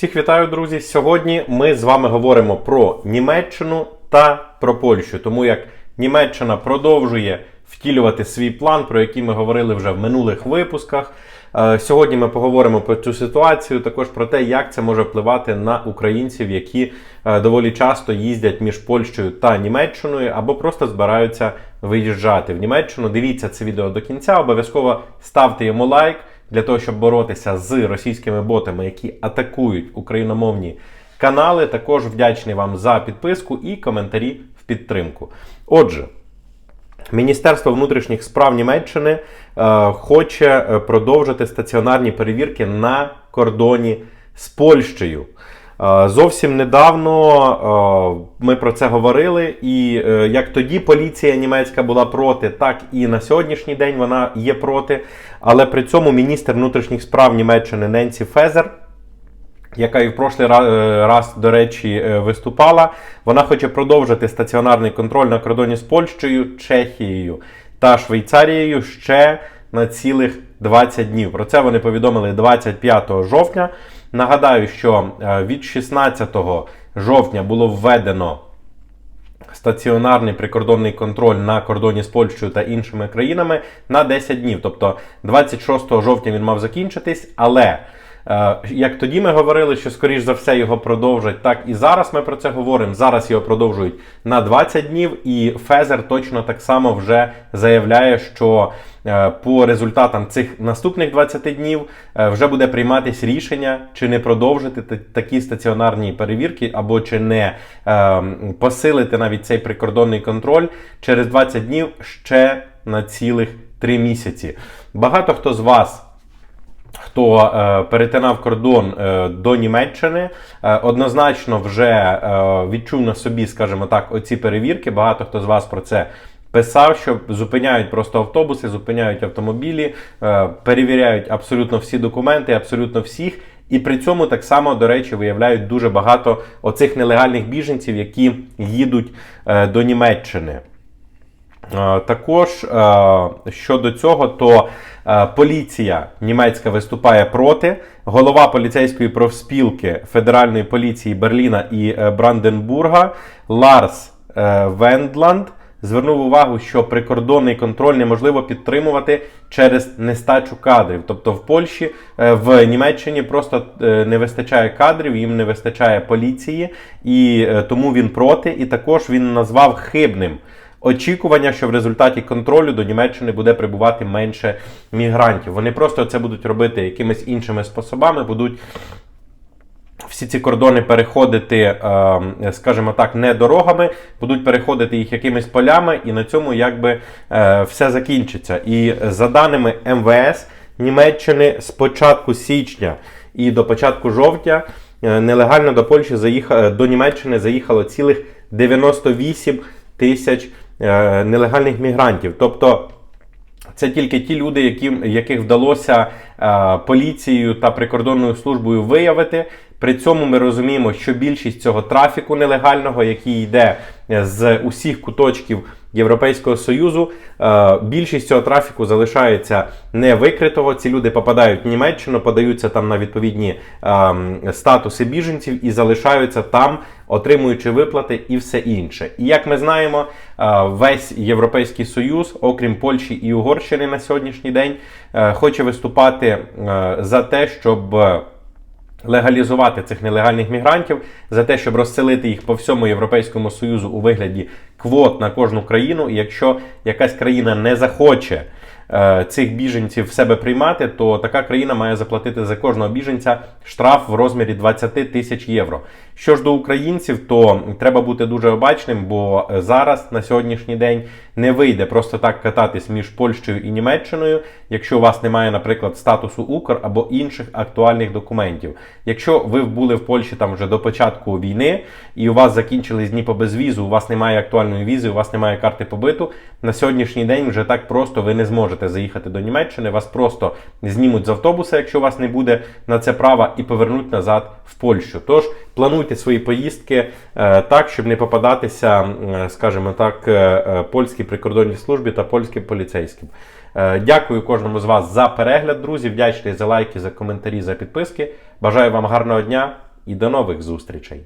Всіх вітаю, друзі! Сьогодні ми з вами говоримо про Німеччину та про Польщу, тому як Німеччина продовжує втілювати свій план, про який ми говорили вже в минулих випусках. Е, Сьогодні ми поговоримо про цю ситуацію, також про те, як це може впливати на українців, які е, доволі часто їздять між Польщею та Німеччиною або просто збираються виїжджати в Німеччину. Дивіться це відео до кінця, обов'язково ставте йому лайк для того, щоб боротися з російськими ботами, які атакують україномовні канали. Також вдячний вам за підписку і коментарі в підтримку. Отже. Міністерство внутрішніх справ Німеччини е, хоче е, продовжити стаціонарні перевірки на кордоні з Польщею. Е, зовсім недавно е, ми про це говорили, і е, як тоді поліція німецька була проти, так і на сьогоднішній день вона є проти. Але при цьому міністр внутрішніх справ Німеччини Ненсі Фезер яка і в прошлий раз, до речі, виступала. Вона хоче продовжити стаціонарний контроль на кордоні з Польщею, Чехією та Швейцарією ще на цілих 20 днів. Про це вони повідомили 25 жовтня. Нагадаю, що е, від 16 жовтня було введено стаціонарний прикордонний контроль на кордоні з Польщею та іншими країнами на 10 днів. Тобто 26 жовтня він мав закінчитись, але як тоді ми говорили, що скоріш за все його продовжать, так і зараз ми про це говоримо. Зараз його продовжують на 20 днів, і Фезер точно так само вже заявляє, що е, по результатам цих наступних 20 днів е, вже буде прийматись рішення, чи не продовжити такі стаціонарні перевірки, або чи не е, посилити навіть цей прикордонний контроль через 20 днів ще на цілих 3 місяці. Багато хто з вас хто е, перетинав кордон е, до Німеччини, е, однозначно вже відчув на собі, скажімо так, оці перевірки. Багато хто з вас про це. Писав, що зупиняють просто автобуси, зупиняють автомобілі, перевіряють абсолютно всі документи, абсолютно всіх. І при цьому так само, до речі, виявляють дуже багато оцих нелегальних біженців, які їдуть до Німеччини. Е, Також е, щодо цього, то е, поліція німецька виступає проти. Голова поліцейської профспілки Федеральної поліції Берліна і Бранденбурга Ларс Вендланд звернув увагу, що прикордонний контроль неможливо підтримувати через нестачу кадрів. Тобто в Польщі, в Німеччині просто не вистачає кадрів, їм не вистачає поліції, і тому він проти. І також він назвав хибним очікування, що в результаті контролю до Німеччини буде прибувати менше мігрантів. Вони просто це будуть робити якимись іншими способами, будуть всі ці кордони переходити, е, скажімо так, не дорогами, будуть переходити їх якимись полями, і на цьому якби е, все закінчиться. І за даними МВС Німеччини з початку січня і до початку жовтня е, нелегально до Польщі заїхало до Німеччини заїхало цілих 98 тисяч нелегальних мігрантів. Тобто це тільки ті люди, яким, яких вдалося е, поліцією та прикордонною службою виявити. При цьому ми розуміємо, що більшість цього трафіку нелегального, який йде е, з усіх куточків Європейського Союзу, е, більшість цього трафіку залишається невикритого. Ці люди попадають в Німеччину, подаються там на відповідні е, статуси біженців і залишаються там, отримуючи виплати і все інше. І як ми знаємо, е, весь Європейський Союз, окрім Польщі і Угорщини на сьогоднішній день, е, хоче виступати за те, щоб легалізувати цих нелегальних мігрантів за те, щоб розселити їх по всьому Європейському Союзу у вигляді квот на кожну країну. І якщо якась країна не захоче цих біженців в себе приймати, то така країна має заплатити за кожного біженця штраф в розмірі 20 тисяч євро. Що ж до українців, то треба бути дуже обачним, бо зараз на сьогоднішній день не вийде просто так кататись між Польщею і Німеччиною, якщо у вас немає, наприклад, статусу Укр або інших актуальних документів. Якщо ви були в Польщі там вже до початку війни і у вас закінчились дні по безвізу, у вас немає актуальної візи, у вас немає карти побиту, на сьогоднішній день вже так просто ви не зможете заїхати до Німеччини. Вас просто знімуть з автобуса, якщо у вас не буде на це права, і повернуть назад в Польщу. Тож плануйте свої поїздки е, так, щоб не попадатися, е, скажімо так, е, польській прикордонній службі та польським поліцейським. Дякую кожному з вас за перегляд, друзі. Вдячний за лайки, за коментарі, за підписки. Бажаю вам гарного дня і до нових зустрічей!